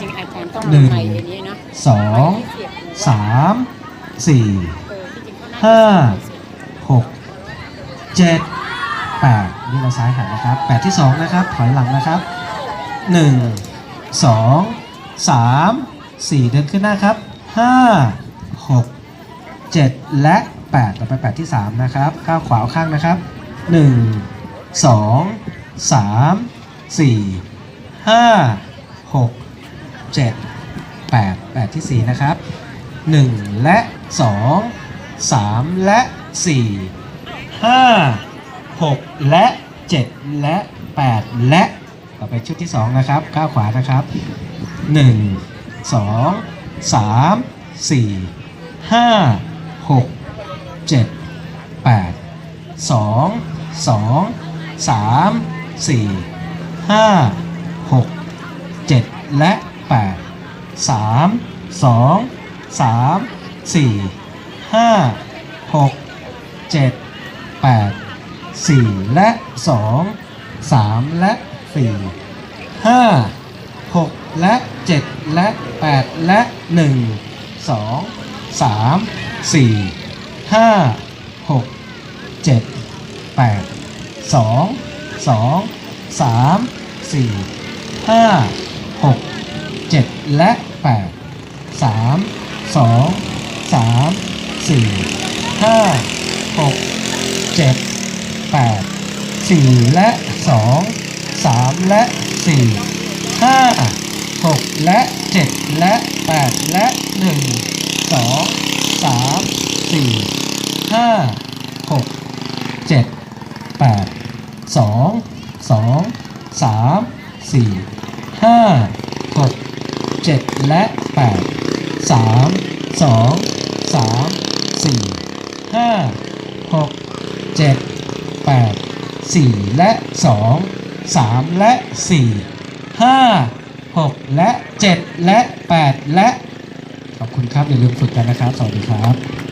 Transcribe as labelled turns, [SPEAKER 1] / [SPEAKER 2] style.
[SPEAKER 1] จริงๆอาจารย์ต้อง
[SPEAKER 2] หนึ่งสองสามสี่ห้าหกเจ็ดแปดนี่เราซ้ายหันนะครับแปดที่สองนะครับถอยหลังนะครับหนึ่งสองสามสี่เดินขึ้นหน้าครับห้าหกเจ็ดและแปดต่อไปแปดที่สามนะครับก้าวขวาข้างนะครับหนึ่งสองสามสี่ห้าหก เจ็ดแปดแปดที่สี่นะครับ 1 และ 2 3 และ 4 5 6 และ 7 และ 8 และ ต่อไปชุดที่ 2 นะครับก้าวขวานะครับ 1 2 3 4 5 6 7 8 2 2 3 4 5 6 7 และ 8 3 2สามสี่ห้าหกเจ็ดแปดสี่และสองสามและสี่ห้าหกและเจ็ดและแปดและหนึ่งสองสามสี่ห้าหก เจ็ดแปดสองสองสามสี่ห้าหกเจ็ดและแปดสามสองสามสี่ห้าหกเจ็ดแปดสี่และสองสามและสี่ห้าหกและเจ็ดและแปดและหนึ่งสองสามสี่ห้าหก เจ็ดและแปดสามสองสามสี่ห้าหกเจ็ดแปดสี่และสองสามและสี่ห้าหกและเจ็ดและแปดและ ขอบคุณครับ อย่าลืมฝึกกันนะครับ สวัสดีครับ